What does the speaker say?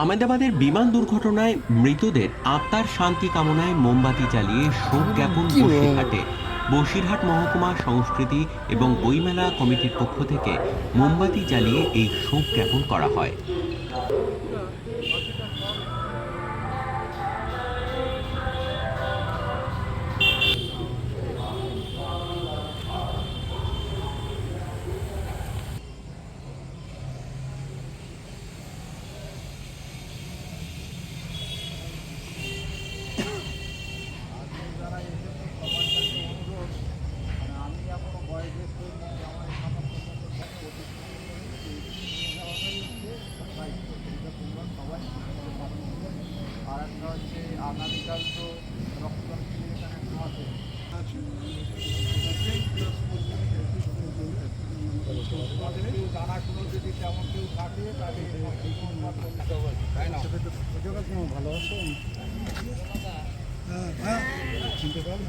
আহমেদাবাদের বিমান দুর্ঘটনায় মৃতদের আত্মার শান্তি কামনায় মোমবাতি জ্বালিয়ে শোক জ্ঞাপন বসিরহাটে। বসিরহাট মহকুমা সংস্কৃতি এবং বইমেলা কমিটির পক্ষ থেকে মোমবাতি জ্বালিয়ে এই শোক জ্ঞাপন করা হয়। হচ্ছে আগামীকাল তো রক্তদান এখানে আছে যদি তেমন কেউ থাকে তাহলে তাই না ভালো আছো। হ্যাঁ। হ্যাঁ চিনতে পারবেন